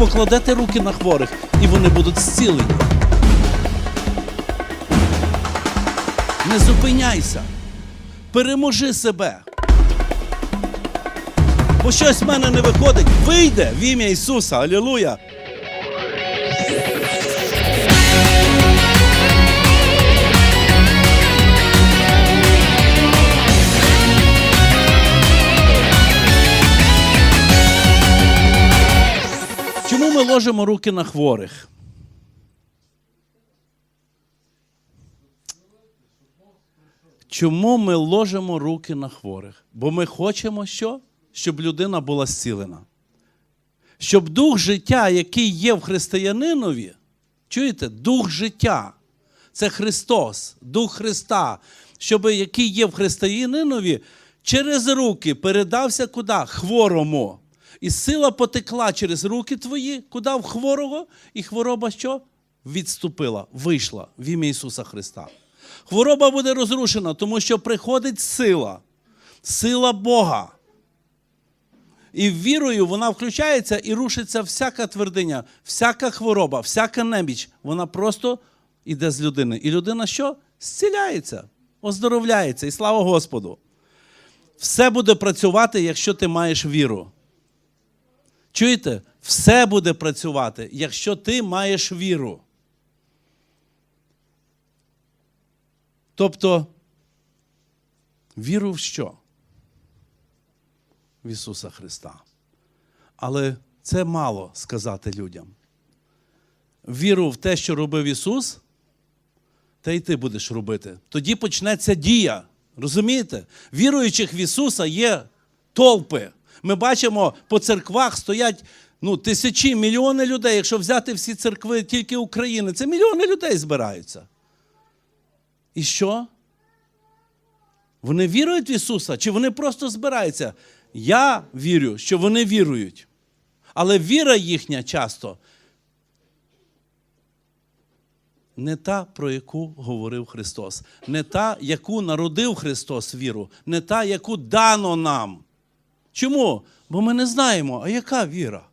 покладете руки на хворих, і вони будуть зцілені. Не зупиняйся. Переможи себе. Бо щось в мене не виходить. Вийде в ім'я Ісуса. Алілуя. Ми ложимо руки на хворих? Чому ми ложимо руки на хворих? Бо ми хочемо що? Щоб людина була зцілена. Щоб дух життя, який є в християнинові, чуєте, дух життя це Христос, Дух Христа, щоб який є в християнинові, через руки передався куди? Хворому. І сила потекла через руки твої, куди в хворого, і хвороба що? Відступила, вийшла в ім'я Ісуса Христа. Хвороба буде розрушена, тому що приходить сила, сила Бога. І вірою вона включається і рушиться всяка твердиня, всяка хвороба, всяка неміч. Вона просто йде з людини. І людина що? Зціляється, оздоровляється. І слава Господу. Все буде працювати, якщо ти маєш віру. Чуєте? Все буде працювати, якщо ти маєш віру. Тобто, віру в що? В Ісуса Христа. Але це мало сказати людям. Віру в те, що робив Ісус, та й ти будеш робити. Тоді почнеться дія. Розумієте? Віруючих в Ісуса є толпи. Ми бачимо, по церквах стоять ну, тисячі, мільйони людей. Якщо взяти всі церкви тільки України, це мільйони людей збираються. І що? Вони вірують в Ісуса, чи вони просто збираються? Я вірю, що вони вірують. Але віра їхня часто не та, про яку говорив Христос, не та, яку народив Христос віру, не та, яку дано нам. Чому? Бо ми не знаємо, а яка віра?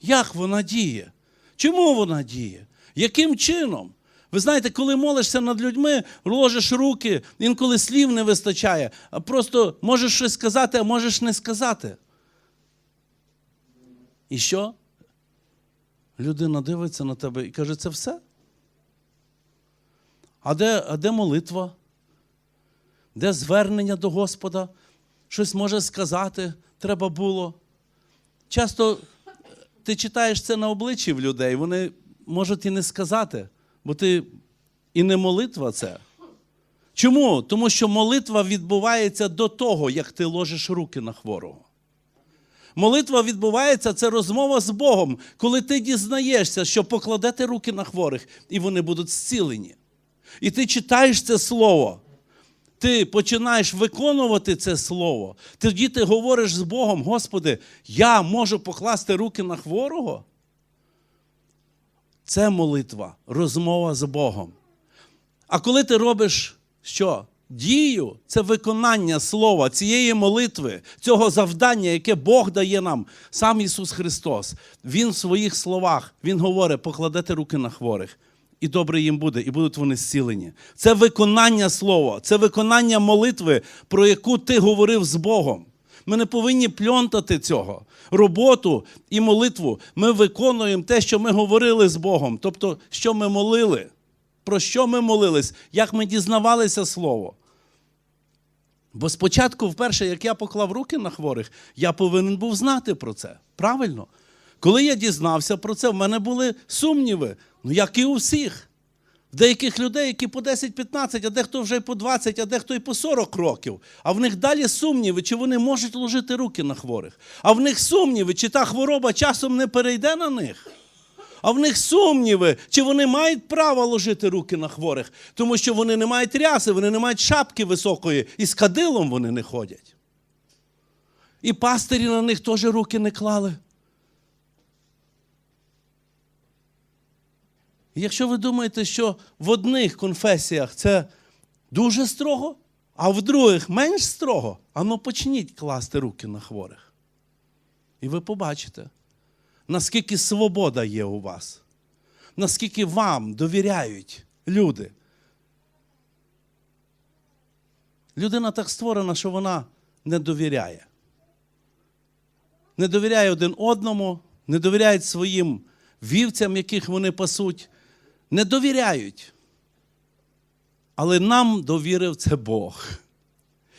Як вона діє? Чому вона діє? Яким чином? Ви знаєте, коли молишся над людьми, ложиш руки, інколи слів не вистачає, а просто можеш щось сказати, а можеш не сказати. І що? Людина дивиться на тебе і каже, це все? А де, а де молитва? Де звернення до Господа? Щось може сказати, треба було. Часто ти читаєш це на обличчі в людей, вони можуть і не сказати, бо ти і не молитва це. Чому? Тому що молитва відбувається до того, як ти ложиш руки на хворого. Молитва відбувається це розмова з Богом, коли ти дізнаєшся, що покладете руки на хворих, і вони будуть зцілені. І ти читаєш це слово. Ти починаєш виконувати це слово. Тоді ти говориш з Богом, Господи, я можу покласти руки на хворого. Це молитва, розмова з Богом. А коли ти робиш що? Дію це виконання слова, цієї молитви, цього завдання, яке Бог дає нам, сам Ісус Христос. Він в своїх словах Він говорить, покладете руки на хворих, і добре їм буде, і будуть вони зцілені. Це виконання слова, це виконання молитви, про яку ти говорив з Богом. Ми не повинні пльонтати цього. Роботу і молитву ми виконуємо те, що ми говорили з Богом. Тобто, що ми молили, про що ми молились, як ми дізнавалися Слово. Бо спочатку, вперше, як я поклав руки на хворих, я повинен був знати про це. Правильно? Коли я дізнався про це, в мене були сумніви, ну як і у всіх. В деяких людей, які по 10-15, а дехто вже й по 20, а дехто й по 40 років. А в них далі сумніви, чи вони можуть ложити руки на хворих. А в них сумніви, чи та хвороба часом не перейде на них. А в них сумніви, чи вони мають право ложити руки на хворих, тому що вони не мають ряси, вони не мають шапки високої, і з кадилом вони не ходять. І пастирі на них теж руки не клали. І Якщо ви думаєте, що в одних конфесіях це дуже строго, а в других менш строго, ану почніть класти руки на хворих. І ви побачите. наскільки свобода є у вас, наскільки вам довіряють люди. Людина так створена, що вона не довіряє. Не довіряє один одному, не довіряють своїм вівцям, яких вони пасуть, не довіряють. Але нам довірив це Бог.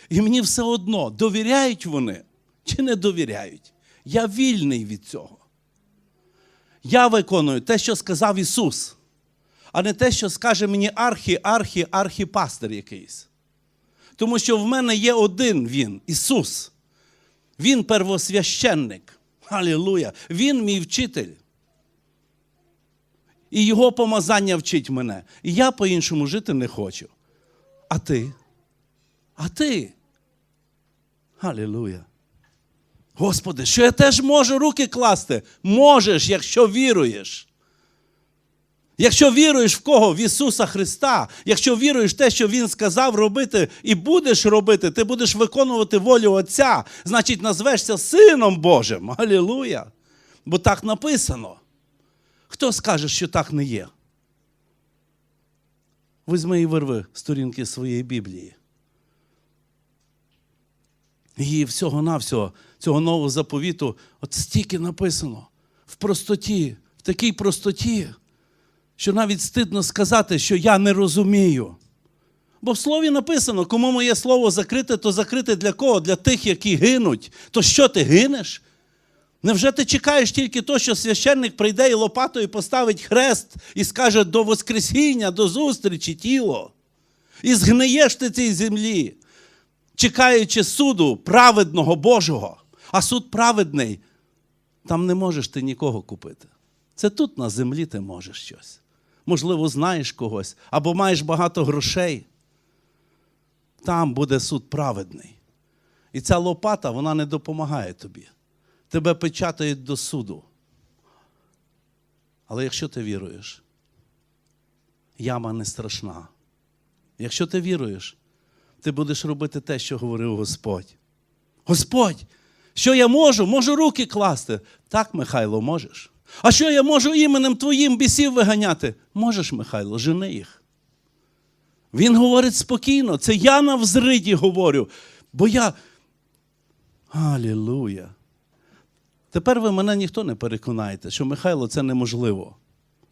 І мені все одно, довіряють вони чи не довіряють. Я вільний від цього. Я виконую те, що сказав Ісус, а не те, що скаже мені архі, архі, архіпастир якийсь. Тому що в мене є один Він, Ісус. Він первосвященник. Алілуя! Він мій вчитель. І Його помазання вчить мене. І я по-іншому жити не хочу. А ти? А ти? Алілуя. Господи, що я теж можу руки класти? Можеш, якщо віруєш. Якщо віруєш в кого? В Ісуса Христа, якщо віруєш в те, що Він сказав робити, і будеш робити, ти будеш виконувати волю Отця, значить назвешся Сином Божим. Алілуя! Бо так написано. Хто скаже, що так не є? Візьми і вирви сторінки своєї Біблії. І всього-навсього, цього нового заповіту, от стільки написано в простоті, в такій простоті, що навіть стидно сказати, що я не розумію. Бо в слові написано, кому моє слово закрите, то закрите для кого? Для тих, які гинуть. То що ти гинеш? Невже ти чекаєш тільки то, що священник прийде і лопатою поставить хрест і скаже до Воскресіння, до зустрічі тіло? І згниєш ти цій землі, чекаючи суду праведного Божого. А суд праведний, там не можеш ти нікого купити. Це тут на землі ти можеш щось. Можливо, знаєш когось, або маєш багато грошей. Там буде суд праведний. І ця лопата, вона не допомагає тобі. Тебе печатають до суду. Але якщо ти віруєш, яма не страшна. Якщо ти віруєш, ти будеш робити те, що говорив Господь. Господь, що я можу? Можу руки класти. Так, Михайло, можеш. А що я можу іменем твоїм бісів виганяти? Можеш, Михайло, жени їх. Він говорить спокійно. Це я на взриді говорю. Бо я. Алілуя. Тепер ви мене ніхто не переконаєте, що Михайло це неможливо.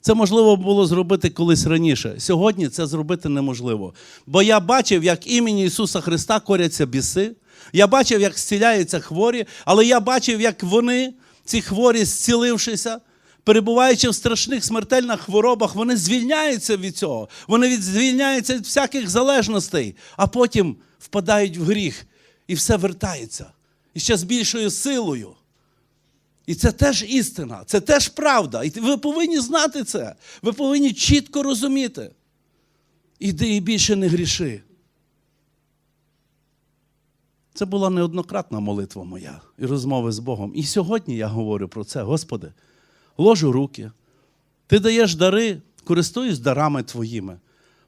Це можливо було зробити колись раніше. Сьогодні це зробити неможливо. Бо я бачив, як імені Ісуса Христа коряться біси. Я бачив, як зціляються хворі, але я бачив, як вони, ці хворі, зцілившися, перебуваючи в страшних смертельних хворобах, вони звільняються від цього. Вони звільняються від всяких залежностей, а потім впадають в гріх, і все вертається. І ще з більшою силою. І це теж істина, це теж правда. І ви повинні знати це. Ви повинні чітко розуміти. Іди і більше не гріши. Це була неоднократна молитва моя і розмови з Богом. І сьогодні я говорю про це, Господи, ложу руки. Ти даєш дари, користуюсь дарами Твоїми.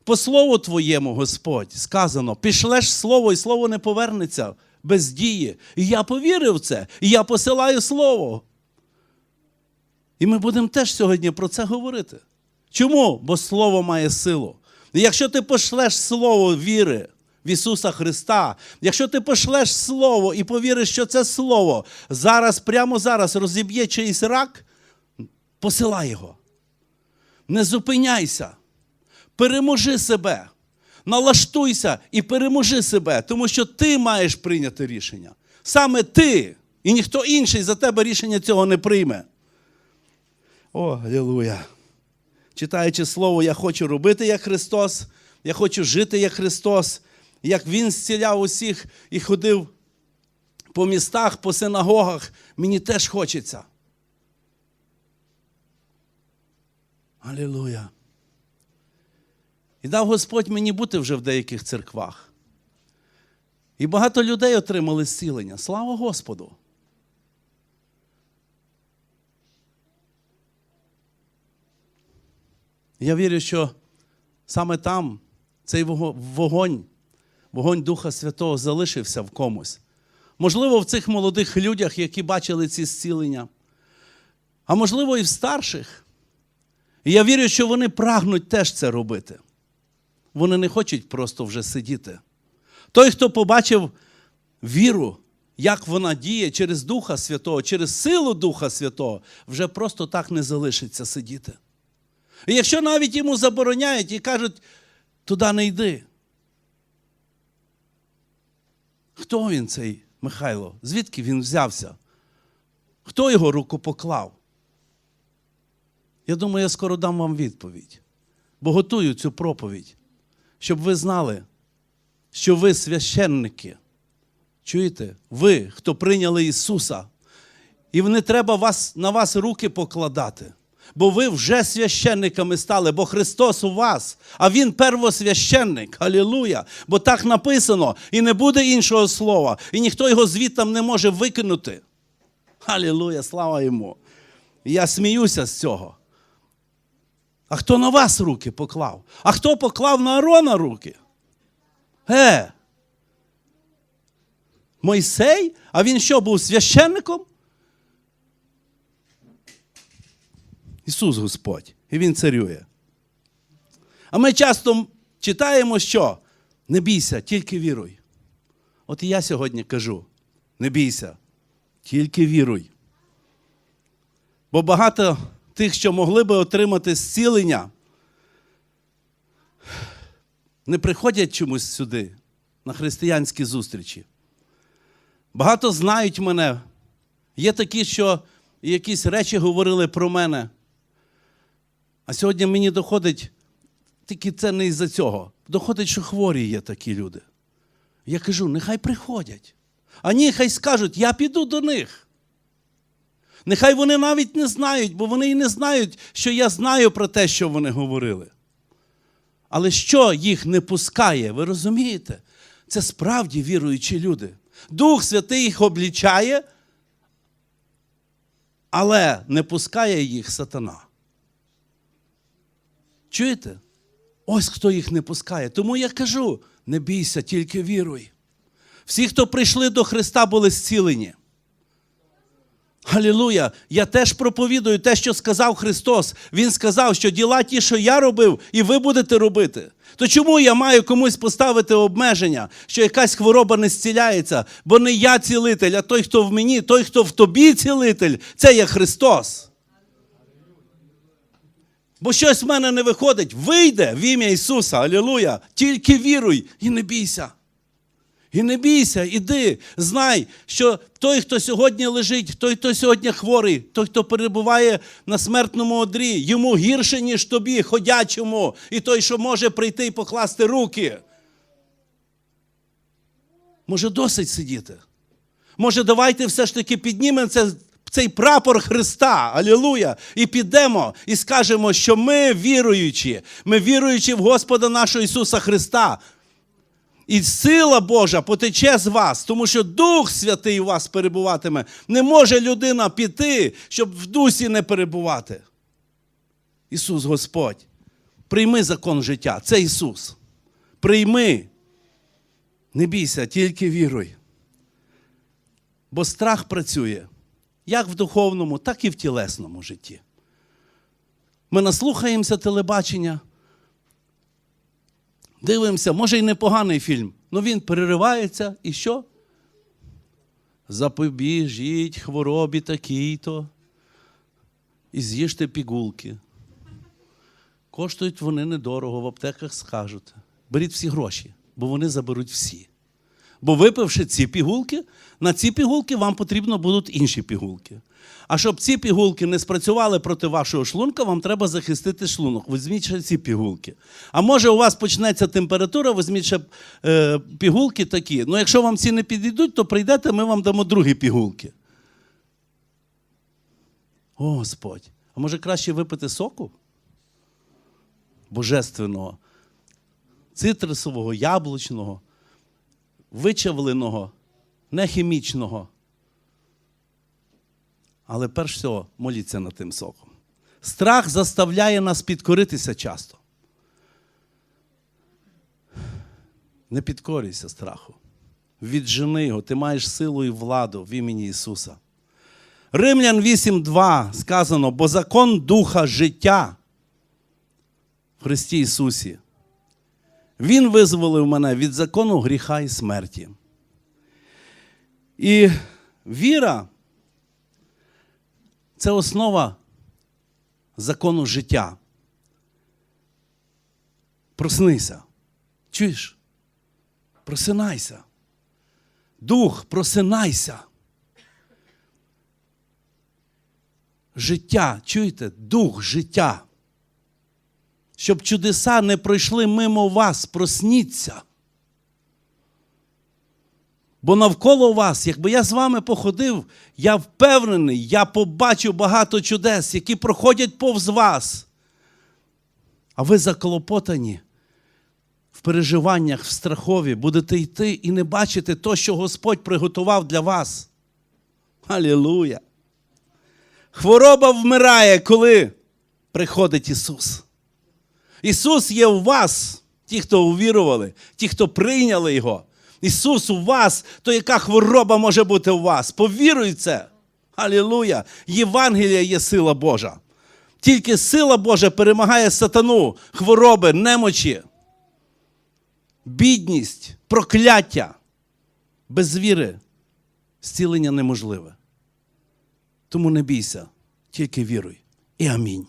По слову Твоєму, Господь, сказано, пішлеш слово, і слово не повернеться без дії. І я повірив в це, і я посилаю слово. І ми будемо теж сьогодні про це говорити. Чому? Бо слово має силу. І якщо ти пошлеш слово віри в Ісуса Христа, якщо ти пошлеш слово і повіриш, що це слово зараз, прямо зараз розіб'є чийсь рак, посилай його. Не зупиняйся, переможи себе, налаштуйся і переможи себе, тому що ти маєш прийняти рішення. Саме ти, і ніхто інший за тебе рішення цього не прийме. О, алілуя. Читаючи слово, я хочу робити як Христос, я хочу жити як Христос, як Він зціляв усіх і ходив по містах, по синагогах, мені теж хочеться. Алілуя. І дав Господь мені бути вже в деяких церквах. І багато людей отримали зцілення. Слава Господу! Я вірю, що саме там цей вогонь, вогонь Духа Святого залишився в комусь. Можливо, в цих молодих людях, які бачили ці зцілення. а можливо, і в старших. І я вірю, що вони прагнуть теж це робити. Вони не хочуть просто вже сидіти. Той, хто побачив віру, як вона діє через Духа Святого, через силу Духа Святого, вже просто так не залишиться сидіти. І якщо навіть йому забороняють і кажуть, туди не йди. Хто він цей Михайло? Звідки він взявся? Хто його руку поклав? Я думаю, я скоро дам вам відповідь. Бо готую цю проповідь, щоб ви знали, що ви священники. Чуєте? Ви, хто прийняли Ісуса, і не треба вас, на вас руки покладати. Бо ви вже священниками стали, бо Христос у вас, а Він первосвященник. Алілуя! Бо так написано, і не буде іншого слова, і ніхто його звідтам не може викинути. Алілуя, слава йому! Я сміюся з цього. А хто на вас руки поклав? А хто поклав на Арона руки? Е. Мойсей? А він що, був священником? Ісус Господь. І Він царює. А ми часто читаємо, що не бійся, тільки віруй. От і я сьогодні кажу: не бійся, тільки віруй. Бо багато тих, що могли би отримати зцілення, не приходять чомусь сюди, на християнські зустрічі. Багато знають мене. Є такі, що якісь речі говорили про мене. А сьогодні мені доходить, тільки це не із-за цього. Доходить, що хворі є такі люди. Я кажу, нехай приходять. А ні, хай скажуть, я піду до них. Нехай вони навіть не знають, бо вони і не знають, що я знаю про те, що вони говорили. Але що їх не пускає, ви розумієте? Це справді віруючі люди. Дух Святий їх облічає, але не пускає їх сатана. Чуєте? Ось хто їх не пускає. Тому я кажу: не бійся, тільки віруй. Всі, хто прийшли до Христа, були зцілені. Галілуя! Я теж проповідую те, що сказав Христос. Він сказав, що діла ті, що я робив, і ви будете робити. То чому я маю комусь поставити обмеження, що якась хвороба не зціляється? Бо не я цілитель, а той, хто в мені, той, хто в тобі цілитель, це є Христос. Бо щось в мене не виходить, вийде в ім'я Ісуса, Алілуя! Тільки віруй і не бійся. І не бійся, іди, знай, що той, хто сьогодні лежить, той, хто сьогодні хворий, той, хто перебуває на смертному одрі, йому гірше, ніж тобі, ходячому, і той, що може прийти і покласти руки. Може, досить сидіти. Може, давайте все ж таки піднімемо це, цей прапор Христа, Алілуя, і підемо і скажемо, що ми віруючі, ми віруючі в Господа нашого Ісуса Христа. І сила Божа потече з вас, тому що Дух Святий у вас перебуватиме. Не може людина піти, щоб в дусі не перебувати. Ісус Господь, прийми закон життя. Це Ісус. Прийми. Не бійся, тільки віруй. Бо страх працює як в духовному, так і в тілесному житті. Ми наслухаємося телебачення. Дивимося, може й непоганий фільм, але він переривається і що? Запобіжіть хворобі такій-то і з'їжте пігулки. Коштують вони недорого, в аптеках скажуть. Беріть всі гроші, бо вони заберуть всі. Бо випивши ці пігулки, на ці пігулки вам потрібно будуть інші пігулки. А щоб ці пігулки не спрацювали проти вашого шлунка, вам треба захистити шлунок. Візьміть ще ці пігулки. А може, у вас почнеться температура, візьміть ще е, пігулки такі. Ну, якщо вам ці не підійдуть, то прийдете, ми вам дамо другі пігулки. Господь. А може краще випити соку? Божественного, цитрусового, яблучного, вичавленого, не хімічного. Але перш всього моліться над тим соком. Страх заставляє нас підкоритися часто. Не підкорюйся страху. Віджени його, ти маєш силу і владу в імені Ісуса. Римлян 8.2 сказано, бо закон духа життя в Христі Ісусі. Він визволив мене від закону гріха і смерті. І віра це основа закону життя. Проснися. Чуєш? Просинайся. Дух, просинайся. Життя, чуєте? Дух життя. Щоб чудеса не пройшли мимо вас, просніться. Бо навколо вас, якби я з вами походив, я впевнений, я побачив багато чудес, які проходять повз вас. А ви заклопотані в переживаннях, в страхові, будете йти і не бачити то, що Господь приготував для вас. Алілуя! Хвороба вмирає, коли приходить Ісус. Ісус є у вас, ті, хто увірували, ті, хто прийняли Його. Ісус у вас, то яка хвороба може бути у вас? Повіруй в це. Алілуя! Євангелія є сила Божа. Тільки сила Божа перемагає сатану, хвороби, немочі, бідність, прокляття. Без віри зцілення неможливе. Тому не бійся, тільки віруй. І амінь.